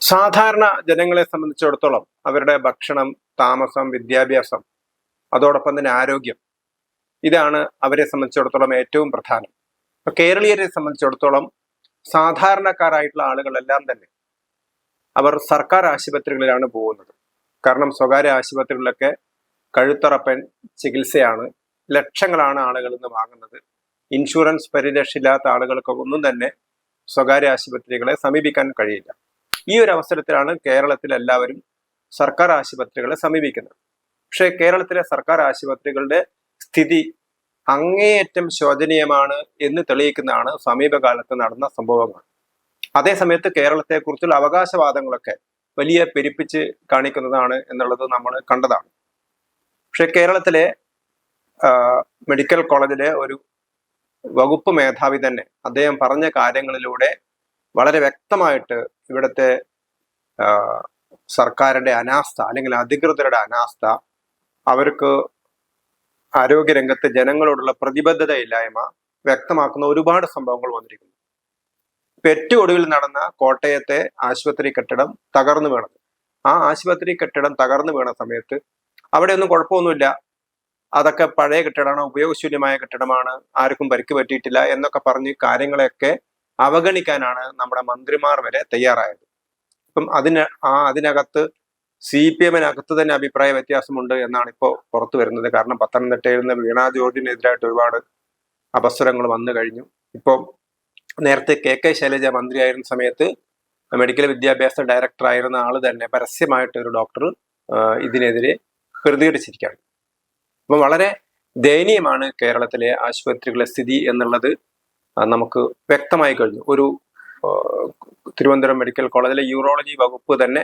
സാധാരണ ജനങ്ങളെ സംബന്ധിച്ചിടത്തോളം അവരുടെ ഭക്ഷണം താമസം വിദ്യാഭ്യാസം അതോടൊപ്പം തന്നെ ആരോഗ്യം ഇതാണ് അവരെ സംബന്ധിച്ചിടത്തോളം ഏറ്റവും പ്രധാനം. കേരളീയരെ സംബന്ധിച്ചിടത്തോളം സാധാരണക്കാരായിട്ടുള്ള ആളുകളെല്ലാം തന്നെ അവർ സർക്കാർ ആശുപത്രികളിലാണ് പോകുന്നത്. കാരണം സ്വകാര്യ ആശുപത്രികളിലൊക്കെ കഴുത്തറപ്പൻ ചികിത്സയാണ് ലക്ഷങ്ങളാണ് ആളുകൾ ഇന്ന് വാങ്ങുന്നത്. ഇൻഷുറൻസ് പരിരക്ഷയില്ലാത്ത ആളുകൾക്ക് ഒന്നും തന്നെ സ്വകാര്യ ആശുപത്രികളെ സമീപിക്കാൻ കഴിയില്ല. ഈ ഒരു അവസരത്തിലാണ് കേരളത്തിൽ എല്ലാവരും സർക്കാർ ആശുപത്രികളെ സമീപിക്കുന്നത്. പക്ഷേ കേരളത്തിലെ സർക്കാർ ആശുപത്രികളുടെ സ്ഥിതി അങ്ങേയറ്റം ശോചനീയമാണ് എന്ന് തെളിയിക്കുന്നതാണ് സമീപകാലത്ത് നടന്ന സംഭവങ്ങൾ. അതേസമയത്ത് കേരളത്തെക്കുറിച്ചുള്ള അവകാശവാദങ്ങളൊക്കെ വലിയ പെരുപ്പിച്ച് കാണിക്കുന്നതാണ് എന്നുള്ളത് നമ്മൾ കണ്ടതാണ്. പക്ഷെ കേരളത്തിലെ മെഡിക്കൽ കോളേജിലെ ഒരു വകുപ്പ് മേധാവി തന്നെ അദ്ദേഹം പറഞ്ഞ കാര്യങ്ങളിലൂടെ വളരെ വ്യക്തമായിട്ട് ഇവിടുത്തെ സർക്കാരിന്റെ അനാസ്ഥ അല്ലെങ്കിൽ അധികൃതരുടെ അനാസ്ഥ അവർക്ക് ആരോഗ്യരംഗത്ത് ജനങ്ങളോടുള്ള പ്രതിബദ്ധത ഇല്ലായ്മ വ്യക്തമാക്കുന്ന ഒരുപാട് സംഭവങ്ങൾ വന്നിരിക്കുന്നു. പെറ്റ് ഒടുവിൽ നടന്ന കോട്ടയത്തെ ആശുപത്രി കെട്ടിടം തകർന്നു വീണത്. ആ ആശുപത്രി കെട്ടിടം തകർന്നു വീണ സമയത്ത് അവിടെ ഒന്നും കുഴപ്പമൊന്നുമില്ല. അതൊക്കെ പഴയ കെട്ടിടമാണ് ഉപയോഗശൂന്യമായ കെട്ടിടമാണ് ആർക്കും പരിക്ക് പറ്റിയിട്ടില്ല എന്നൊക്കെ പറഞ്ഞ് കാര്യങ്ങളെയൊക്കെ അവഗണിക്കാനാണ് നമ്മുടെ മന്ത്രിമാർ വരെ തയ്യാറായത്. അപ്പം അതിന് ആ അതിനകത്ത് സി പി എമ്മിനകത്ത് തന്നെ അഭിപ്രായ വ്യത്യാസമുണ്ട് എന്നാണ് ഇപ്പോൾ പുറത്തു വരുന്നത്. കാരണം പത്തനംതിട്ടയിൽ നിന്ന് വീണ ജോർജിനെതിരായിട്ട് ഒരുപാട് അപസ്വരങ്ങൾ വന്നു കഴിഞ്ഞു. ഇപ്പോൾ നേരത്തെ കെ കെ ശൈലജ മന്ത്രിയായിരുന്ന സമയത്ത് മെഡിക്കൽ വിദ്യാഭ്യാസ ഡയറക്ടർ ആയിരുന്ന ആൾ തന്നെ പരസ്യമായിട്ട് ഒരു ഡോക്ടർ ഇതിനെതിരെ പ്രതികരിച്ചിരിക്കുകയാണ്. അപ്പം വളരെ ദയനീയമാണ് കേരളത്തിലെ ആശുപത്രികളുടെ സ്ഥിതി എന്നുള്ളത്. നമുക്ക് വ്യക്തമായി കഴിഞ്ഞു. ഒരു തിരുവനന്തപുരം മെഡിക്കൽ കോളേജിലെ യൂറോളജി വകുപ്പ് തന്നെ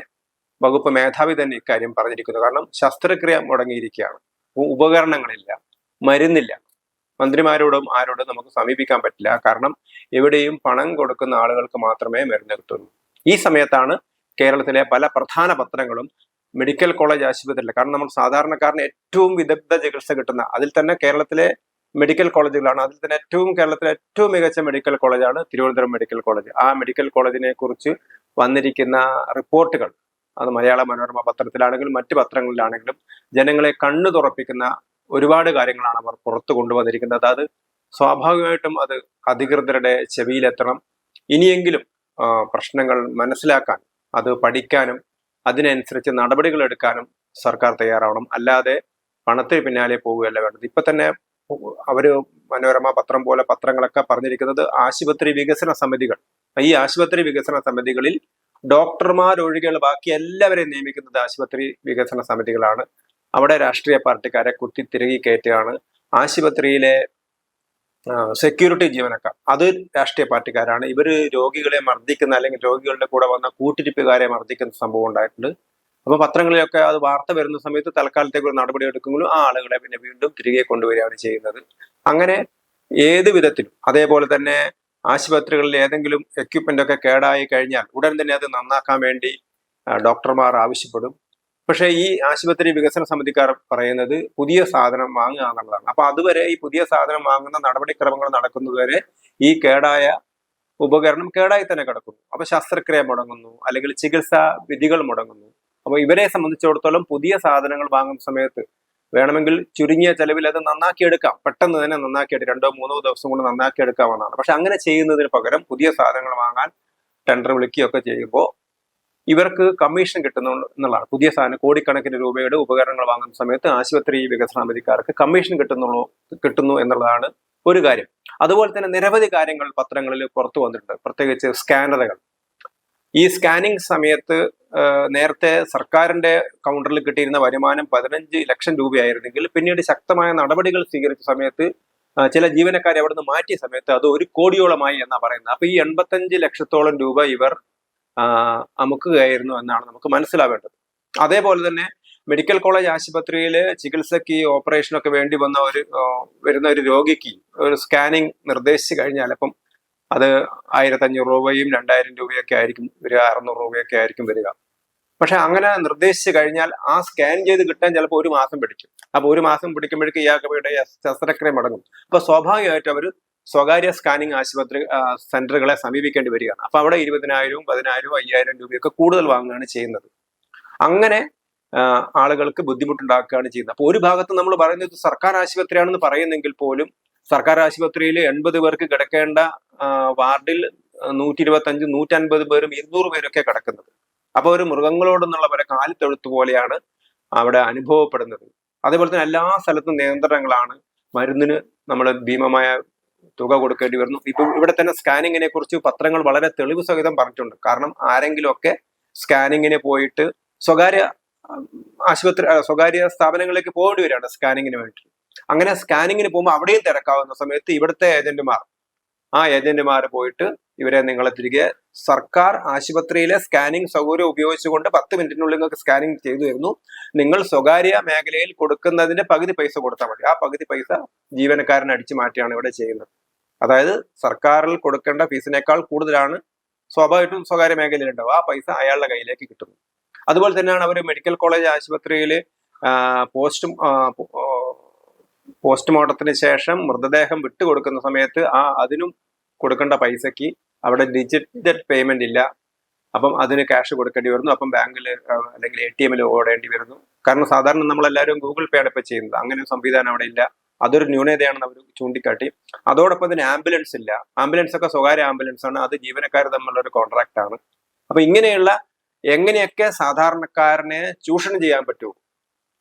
വകുപ്പ് മേധാവി തന്നെ ഇക്കാര്യം പറഞ്ഞിരിക്കുന്നു. കാരണം ശസ്ത്രക്രിയ മുടങ്ങിയിരിക്കുകയാണ്. ഉപകരണങ്ങളില്ല മരുന്നില്ല. മന്ത്രിമാരോടും ആരോടും നമുക്ക് സമീപിക്കാൻ പറ്റില്ല. കാരണം എവിടെയും പണം കൊടുക്കുന്ന ആളുകൾക്ക് മാത്രമേ മരുന്ന് കിട്ടുള്ളൂ. ഈ സമയത്താണ് കേരളത്തിലെ പല പ്രധാന പത്രങ്ങളും മെഡിക്കൽ കോളേജ് ആശുപത്രിയിൽ കാരണം നമ്മൾ സാധാരണക്കാരന് ഏറ്റവും വിദഗ്ധ ചികിത്സ കിട്ടുന്ന അതിൽ തന്നെ കേരളത്തിലെ മെഡിക്കൽ കോളേജുകളാണ് അതിൽ തന്നെ ഏറ്റവും കേരളത്തിലെ ഏറ്റവും മികച്ച മെഡിക്കൽ കോളേജാണ് തിരുവനന്തപുരം മെഡിക്കൽ കോളേജ് ആ മെഡിക്കൽ കോളേജിനെ കുറിച്ച് വന്നിരിക്കുന്ന റിപ്പോർട്ടുകൾ അത് മലയാള മനോരമ പത്രത്തിലാണെങ്കിലും മറ്റു പത്രങ്ങളിലാണെങ്കിലും ജനങ്ങളെ കണ്ണു തുറപ്പിക്കുന്ന ഒരുപാട് കാര്യങ്ങളാണ് അവർ പുറത്തു കൊണ്ടുവന്നിരിക്കുന്നത്. അതായത് സ്വാഭാവികമായിട്ടും അത് അധികൃതരുടെ ചെവിയിലെത്തണം. ഇനിയെങ്കിലും പ്രശ്നങ്ങൾ മനസ്സിലാക്കാൻ അത് പഠിക്കാനും അതിനനുസരിച്ച് നടപടികൾ എടുക്കാനും സർക്കാർ തയ്യാറാവണം. അല്ലാതെ പണത്തിന് പിന്നാലെ പോവുകയല്ല വേണ്ടത്. ഇപ്പൊ തന്നെ അവർ മനോരമ പത്രം പോലെ പത്രങ്ങളൊക്കെ പറഞ്ഞിരിക്കുന്നത് ആശുപത്രി വികസന സമിതികൾ. ഈ ആശുപത്രി വികസന സമിതികളിൽ ഡോക്ടർമാരൊഴികെയുള്ള ബാക്കി എല്ലാവരെയും നിയമിക്കുന്നത് ആശുപത്രി വികസന സമിതികളാണ്. അവിടെ രാഷ്ട്രീയ പാർട്ടിക്കാരെ കുത്തി തിരുകി കയറ്റുകയാണ് ആശുപത്രിയിലെ സെക്യൂരിറ്റി ജീവനക്കാർ. അത് രാഷ്ട്രീയ പാർട്ടിക്കാരാണ്. ഇവർ രോഗികളെ മർദ്ദിക്കുന്ന അല്ലെങ്കിൽ രോഗികളുടെ കൂടെ വന്ന കൂട്ടിരിപ്പുകാരെ മർദ്ദിക്കുന്ന സംഭവം ഉണ്ടായിട്ടുണ്ട്. അപ്പൊ പത്രങ്ങളിലൊക്കെ അത് വാർത്ത വരുന്ന സമയത്ത് തൽക്കാലത്തേക്ക് ഒരു നടപടി എടുക്കുമ്പോഴും ആ ആളുകളെ പിന്നെ വീണ്ടും തിരികെ കൊണ്ടുവരികയാണ് ചെയ്യുന്നത്. അങ്ങനെ ഏത് വിധത്തിലും അതേപോലെ തന്നെ ആശുപത്രികളിൽ ഏതെങ്കിലും എക്യുപ്മെന്റ് ഒക്കെ കേടായി കഴിഞ്ഞാൽ ഉടൻ തന്നെ അത് നന്നാക്കാൻ വേണ്ടി ഡോക്ടർമാർ ആവശ്യപ്പെടും. പക്ഷേ ഈ ആശുപത്രി വികസന സമിതിക്കാർ പറയുന്നത് പുതിയ സാധനം വാങ്ങുക എന്നുള്ളതാണ്. അപ്പൊ അതുവരെ ഈ പുതിയ സാധനം വാങ്ങുന്ന നടപടിക്രമങ്ങൾ നടക്കുന്നതുവരെ ഈ കേടായ ഉപകരണം കേടായി തന്നെ കിടക്കുന്നു. അപ്പൊ ശസ്ത്രക്രിയ മുടങ്ങുന്നു അല്ലെങ്കിൽ ചികിത്സാ വിധികൾ മുടങ്ങുന്നു. അപ്പൊ ഇവരെ സംബന്ധിച്ചിടത്തോളം പുതിയ സാധനങ്ങൾ വാങ്ങുന്ന സമയത്ത് വേണമെങ്കിൽ ചുരുങ്ങിയ ചെലവിൽ അത് നന്നാക്കിയെടുക്കാം പെട്ടെന്ന് തന്നെ നന്നാക്കിയെടുക്കാം രണ്ടോ മൂന്നോ ദിവസം കൊണ്ട് നന്നാക്കിയെടുക്കാമെന്നാണ് പക്ഷെ അങ്ങനെ ചെയ്യുന്നതിന് പകരം പുതിയ സാധനങ്ങൾ വാങ്ങാൻ ടെൻഡർ വിളിക്കുകയൊക്കെ ചെയ്യുമ്പോൾ ഇവർക്ക് കമ്മീഷൻ കിട്ടുന്നു എന്നുള്ളതാണ്. പുതിയ സാധനം കോടിക്കണക്കിന് രൂപയുടെ ഉപകരണങ്ങൾ വാങ്ങുന്ന സമയത്ത് ആശുപത്രി വികസന സമിതിക്കാർക്ക് കമ്മീഷൻ കിട്ടുന്നുള്ളൂ കിട്ടുന്നു എന്നുള്ളതാണ് ഒരു കാര്യം. അതുപോലെ തന്നെ നിരവധി കാര്യങ്ങൾ പത്രങ്ങളിൽ പുറത്തു വന്നിട്ടുണ്ട്. പ്രത്യേകിച്ച് സ്കാനറുകൾ. ഈ സ്കാനിങ് സമയത്ത് നേരത്തെ സർക്കാരിന്റെ കൗണ്ടറിൽ കിട്ടിയിരുന്ന വരുമാനം പതിനഞ്ച് ലക്ഷം രൂപയായിരുന്നെങ്കിൽ പിന്നീട് ശക്തമായ നടപടികൾ സ്വീകരിച്ച സമയത്ത് ചില ജീവനക്കാരെ അവിടുന്ന് മാറ്റിയ സമയത്ത് അത് ഒരു കോടിയോളമായി എന്നാ പറയുന്നത്. അപ്പൊ ഈ എൺപത്തഞ്ച് ലക്ഷത്തോളം രൂപ ഇവർ അമുക്കുകയായിരുന്നു എന്നാണ് നമുക്ക് മനസ്സിലാവേണ്ടത്. അതേപോലെ തന്നെ മെഡിക്കൽ കോളേജ് ആശുപത്രിയിൽ ചികിത്സയ്ക്ക് ഓപ്പറേഷനൊക്കെ വേണ്ടി വന്ന ഒരു വരുന്ന ഒരു രോഗിക്ക് ഒരു സ്കാനിങ് നിർദ്ദേശിച്ചു കഴിഞ്ഞാൽ അപ്പം അത് ആയിരത്തഞ്ഞൂറ് രൂപയും രണ്ടായിരം രൂപയൊക്കെ ആയിരിക്കും വരിക അറുന്നൂറ് രൂപയൊക്കെ ആയിരിക്കും വരിക. പക്ഷെ അങ്ങനെ നിർദ്ദേശിച്ചു കഴിഞ്ഞാൽ ആ സ്കാൻ ചെയ്ത് കിട്ടാൻ ചിലപ്പോൾ ഒരു മാസം പിടിക്കും. അപ്പൊ ഒരു മാസം പിടിക്കുമ്പോഴേക്കും ഇവിടെ ശസ്ത്രക്രിയ മടങ്ങും. അപ്പൊ സ്വാഭാവികമായിട്ട് അവർ സ്വകാര്യ സ്കാനിങ് ആശുപത്രി സെന്ററുകളെ സമീപിക്കേണ്ടി വരികയാണ്. അപ്പൊ അവിടെ ഇരുപതിനായിരവും പതിനായിരവും അയ്യായിരം രൂപയൊക്കെ കൂടുതൽ വാങ്ങുകയാണ് ചെയ്യുന്നത്. അങ്ങനെ ആളുകൾക്ക് ബുദ്ധിമുട്ടുണ്ടാക്കുകയാണ് ചെയ്യുന്നത്. അപ്പൊ ഒരു ഭാഗത്ത് നമ്മൾ പറയുന്നത് സർക്കാർ ആശുപത്രിയാണെന്ന് പറയുന്നെങ്കിൽ പോലും സർക്കാർ ആശുപത്രിയിൽ എൺപത് പേർക്ക് കിടക്കേണ്ട വാർഡിൽ നൂറ്റി ഇരുപത്തി അഞ്ച് നൂറ്റൻപത് പേരും ഇരുന്നൂറ് പേരൊക്കെ കിടക്കുന്നത്. അപ്പൊ ഒരു മൃഗങ്ങളോടെന്നുള്ള പോലെ കാലിത്തൊഴുത്ത് പോലെയാണ് അവിടെ അനുഭവപ്പെടുന്നത്. അതേപോലെ തന്നെ എല്ലാ സ്ഥലത്തും നിയന്ത്രണങ്ങളാണ്. മരുന്നിന് നമ്മൾ ഭീമമായ തുക കൊടുക്കേണ്ടി വരുന്നു. ഇപ്പൊ ഇവിടെ തന്നെ സ്കാനിങ്ങിനെ കുറിച്ച് പത്രങ്ങൾ വളരെ തെളിവ് സഹിതം പറഞ്ഞിട്ടുണ്ട്. കാരണം ആരെങ്കിലും ഒക്കെ സ്കാനിങ്ങിന് പോയിട്ട് സ്വകാര്യ ആശുപത്രി സ്വകാര്യ സ്ഥാപനങ്ങളിലേക്ക് പോകേണ്ടി വരികയാണ് സ്കാനിങ്ങിന് വേണ്ടി. അങ്ങനെ സ്കാനിങ്ങിന് പോകുമ്പോൾ അവിടെയും തിരക്കാവുന്ന സമയത്ത് ഇവിടുത്തെ ഏജന്റുമാർ ആ ഏജന്റുമാർ പോയിട്ട് ഇവരെ നിങ്ങളെ തിരികെ സർക്കാർ ആശുപത്രിയിലെ സ്കാനിംഗ് സൗകര്യം ഉപയോഗിച്ചുകൊണ്ട് പത്ത് മിനിറ്റിനുള്ളിൽ നിങ്ങൾക്ക് സ്കാനിംഗ് ചെയ്തു തരുന്നു. നിങ്ങൾ സ്വകാര്യ മേഖലയിൽ കൊടുക്കുന്നതിന്റെ പകുതി പൈസ കൊടുത്താൽ മതി. ആ പകുതി പൈസ ജീവനക്കാരൻ അടിച്ചു മാറ്റിയാണ് ഇവിടെ ചെയ്യുന്നത്. അതായത് സർക്കാരിൽ കൊടുക്കേണ്ട ഫീസിനേക്കാൾ കൂടുതലാണ് സ്വാഭാവികമായിട്ടും സ്വകാര്യ മേഖലയിൽ ഉണ്ടാവും ആ പൈസ അയാളുടെ കയ്യിലേക്ക് കിട്ടുന്നു. അതുപോലെ തന്നെയാണ് അവർ മെഡിക്കൽ കോളേജ് ആശുപത്രിയിൽ പോസ്റ്റ് പോസ്റ്റ്മോർട്ടത്തിന് ശേഷം മൃതദേഹം വിട്ടുകൊടുക്കുന്ന സമയത്ത് ആ അതിനും കൊടുക്കേണ്ട പൈസക്ക് അവിടെ ഡിജിറ്റൽ പേയ്മെന്റ് ഇല്ല. അപ്പം അതിന് ക്യാഷ് കൊടുക്കേണ്ടി വരുന്നു. അപ്പം ബാങ്കിൽ അല്ലെങ്കിൽ എ ടി എമ്മിൽ ഓടേണ്ടി വരുന്നു. കാരണം സാധാരണ നമ്മളെല്ലാവരും ഗൂഗിൾ പേ ആണ് ഇപ്പൊ ചെയ്യുന്നത്. അങ്ങനെ ഒരു സംവിധാനം അവിടെ ഇല്ല. അതൊരു ന്യൂനതയാണെന്ന് അവർ ചൂണ്ടിക്കാട്ടി. അതോടൊപ്പം തന്നെ ആംബുലൻസ് ഇല്ല. ആംബുലൻസ് ഒക്കെ സ്വകാര്യ ആംബുലൻസ് ആണ്. അത് ജീവനക്കാർ തമ്മിലുള്ള ഒരു കോൺട്രാക്ട് ആണ്. അപ്പൊ ഇങ്ങനെയുള്ള എങ്ങനെയൊക്കെ സാധാരണക്കാരനെ ചൂഷണം ചെയ്യാൻ പറ്റൂ?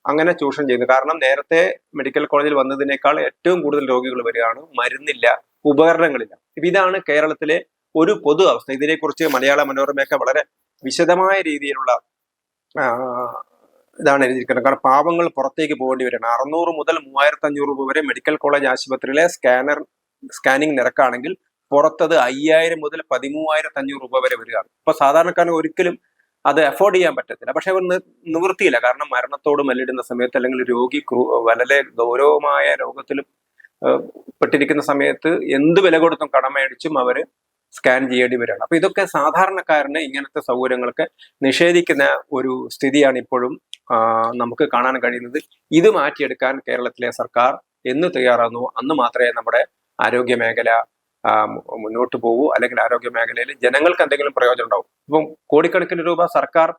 അങ്ങനെ ചൂഷണം ചെയ്യുന്നു. കാരണം നേരത്തെ മെഡിക്കൽ കോളേജിൽ വന്നതിനേക്കാൾ ഏറ്റവും കൂടുതൽ രോഗികൾ വരികയാണ് മരുന്നില്ല ഉപകരണങ്ങളില്ല. ഇതാണ് കേരളത്തിലെ ഒരു പൊതു അവസ്ഥ. ഇതിനെക്കുറിച്ച് മലയാള മനോരമയൊക്കെ വളരെ വിശദമായ രീതിയിലുള്ള ഇതാണ് എഴുതിയിരിക്കുന്നത്. കാരണം പാവങ്ങൾ പുറത്തേക്ക് പോകേണ്ടി വരികയാണ്. അറുന്നൂറ് മുതൽ മൂവായിരത്തി അഞ്ഞൂറ് രൂപ വരെ മെഡിക്കൽ കോളേജ് ആശുപത്രിയിലെ സ്കാനർ സ്കാനിങ് നിരക്കാണെങ്കിൽ പുറത്തത് അയ്യായിരം മുതൽ പതിമൂവായിരത്തി അഞ്ഞൂറ് രൂപ വരെ വരികയാണ്. ഇപ്പൊ സാധാരണക്കാരന് ഒരിക്കലും അത് അഫോർഡ് ചെയ്യാൻ പറ്റത്തില്ല. പക്ഷെ അവർ നിവൃത്തിയില്ല. കാരണം മരണത്തോട് മല്ലിടുന്ന സമയത്ത് അല്ലെങ്കിൽ രോഗി വളരെ ഗൗരവമായ രോഗത്തിൽ പെട്ടിരിക്കുന്ന സമയത്ത് എന്ത് വില കൊടുത്തും കടമയടിച്ചും അവർ സ്കാൻ ചെയ്യേണ്ടി വരികയാണ്. അപ്പൊ ഇതൊക്കെ സാധാരണക്കാരന് ഇങ്ങനത്തെ സൗകര്യങ്ങളൊക്കെ നിഷേധിക്കുന്ന ഒരു സ്ഥിതിയാണ് ഇപ്പോഴും നമുക്ക് കാണാൻ കഴിയുന്നത്. ഇത് മാറ്റിയെടുക്കാൻ കേരളത്തിലെ സർക്കാർ എന്ന് തയ്യാറാകുന്നു അന്ന് മാത്രമേ നമ്മുടെ ആരോഗ്യ മേഖല മുന്നോട്ട് പോകൂ അല്ലെങ്കിൽ ആരോഗ്യ മേഖലയിൽ ജനങ്ങൾക്ക് എന്തെങ്കിലും പ്രയോജനം ഉണ്ടാവും. ഇപ്പം കോടിക്കണക്കിന് രൂപ സർക്കാർ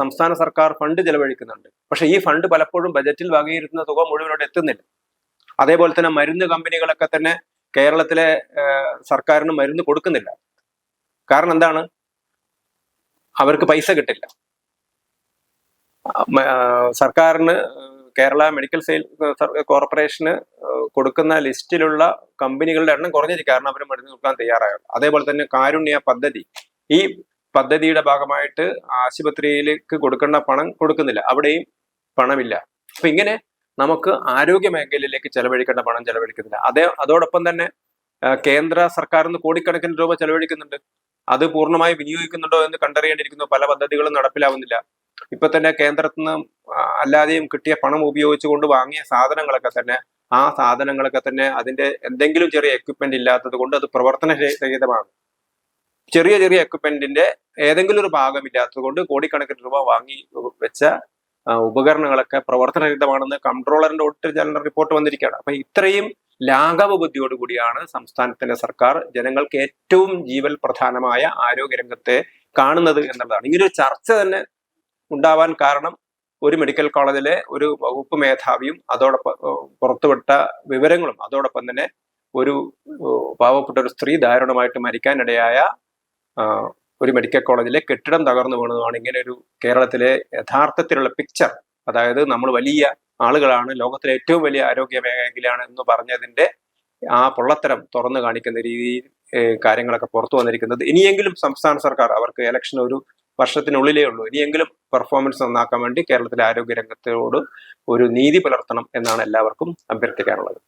സംസ്ഥാന സർക്കാർ ഫണ്ട് ചെലവഴിക്കുന്നുണ്ട്. പക്ഷെ ഈ ഫണ്ട് പലപ്പോഴും ബജറ്റിൽ വകയിരുത്തുന്ന തുക മുഴുവനോട് എത്തുന്നില്ല. അതേപോലെ തന്നെ മരുന്ന് കമ്പനികളൊക്കെ തന്നെ കേരളത്തിലെ സർക്കാരിന് മരുന്ന് കൊടുക്കുന്നില്ല. കാരണം എന്താണ്? അവർക്ക് പൈസ കിട്ടില്ല. സർക്കാരിന് കേരള മെഡിക്കൽ സെയിൽ കോർപ്പറേഷന് കൊടുക്കുന്ന ലിസ്റ്റിലുള്ള കമ്പനികളുടെ എണ്ണം കുറഞ്ഞിരിക്കും. കാരണം അവർ മരുന്ന് കൊടുക്കാൻ തയ്യാറായുള്ളൂ. അതേപോലെ തന്നെ കാരുണ്യ പദ്ധതി. ഈ പദ്ധതിയുടെ ഭാഗമായിട്ട് ആശുപത്രിയിലേക്ക് കൊടുക്കേണ്ട പണം കൊടുക്കുന്നില്ല. അവിടെയും പണമില്ല. അപ്പൊ ഇങ്ങനെ നമുക്ക് ആരോഗ്യ മേഖലയിലേക്ക് ചെലവഴിക്കേണ്ട പണം ചെലവഴിക്കുന്നില്ല. അതേ അതോടൊപ്പം തന്നെ കേന്ദ്ര സർക്കാരിൽ നിന്ന് കോടിക്കണക്കിന് രൂപ ചെലവഴിക്കുന്നുണ്ട്. അത് പൂർണമായി വിനിയോഗിക്കുന്നുണ്ടോ എന്ന് കണ്ടറിയേണ്ടിയിരിക്കുന്നു. പല പദ്ധതികളും നടപ്പിലാവുന്നില്ല. ഇപ്പൊ തന്നെ കേന്ദ്രത്തിൽ നിന്ന് അല്ലാതെയും കിട്ടിയ പണം ഉപയോഗിച്ചുകൊണ്ട് വാങ്ങിയ സാധനങ്ങളൊക്കെ തന്നെ ആ സാധനങ്ങളൊക്കെ തന്നെ അതിന്റെ എന്തെങ്കിലും ചെറിയ എക്യുപ്മെന്റ് ഇല്ലാത്തത് കൊണ്ട് അത് പ്രവർത്തന പ്രവർത്തനരഹിതമാണ്. ചെറിയ ചെറിയ എക്യുപ്മെന്റിന്റെ ഏതെങ്കിലും ഒരു ഭാഗം ഇല്ലാത്തത് കൊണ്ട് കോടിക്കണക്കിന് രൂപ വാങ്ങി വെച്ച ഉപകരണങ്ങളൊക്കെ പ്രവർത്തനരഹിതമാണെന്ന് കൺട്രോളറിന്റെ ഓഡിറ്റ് ജനറൽ റിപ്പോർട്ട് വന്നിരിക്കുകയാണ്. അപ്പൊ ഇത്രയും ലാഘവ ബുദ്ധിയോടുകൂടിയാണ് സംസ്ഥാനത്തിന്റെ സർക്കാർ ജനങ്ങൾക്ക് ഏറ്റവും ജീവൽ പ്രധാനമായ ആരോഗ്യരംഗത്തെ കാണുന്നത് എന്നുള്ളതാണ്. ഇങ്ങനെ ഒരു ചർച്ച തന്നെ ഉണ്ടാവാൻ കാരണം ഒരു മെഡിക്കൽ കോളേജിലെ ഒരു വകുപ്പ് മേധാവിയും അതോടൊപ്പം പുറത്തുവിട്ട വിവരങ്ങളും അതോടൊപ്പം തന്നെ ഒരു പാവപ്പെട്ട ഒരു സ്ത്രീ ദാരുണമായിട്ട് മരിക്കാനിടയായ ഒരു മെഡിക്കൽ കോളേജിലെ കെട്ടിടം തകർന്നു വീണതുമാണ് ഇങ്ങനെ ഒരു കേരളത്തിലെ യഥാർത്ഥത്തിലുള്ള പിക്ചർ അതായത് നമ്മൾ വലിയ ആളുകളാണ് ലോകത്തിലെ ഏറ്റവും വലിയ ആരോഗ്യ മേഖലയാണ് എന്ന് പറഞ്ഞതിന്റെ ആ പൊള്ളത്തരം തുറന്നു കാണിക്കുന്ന രീതിയിൽ കാര്യങ്ങളൊക്കെ പുറത്തു വന്നിരിക്കുന്നത്. ഇനിയെങ്കിലും സംസ്ഥാന സർക്കാർ അവർക്ക് ഇലക്ഷൻ ഒരു വർഷത്തിനുള്ളിലേ ഉള്ളൂ. ഇനിയെങ്കിലും പെർഫോമൻസ് നന്നാക്കാൻ വേണ്ടി കേരളത്തിലെ ആരോഗ്യ രംഗത്തോട് ഒരു നീതി പുലർത്തണം എന്നാണ് എല്ലാവർക്കും അഭ്യർത്ഥിക്കാനുള്ളത്.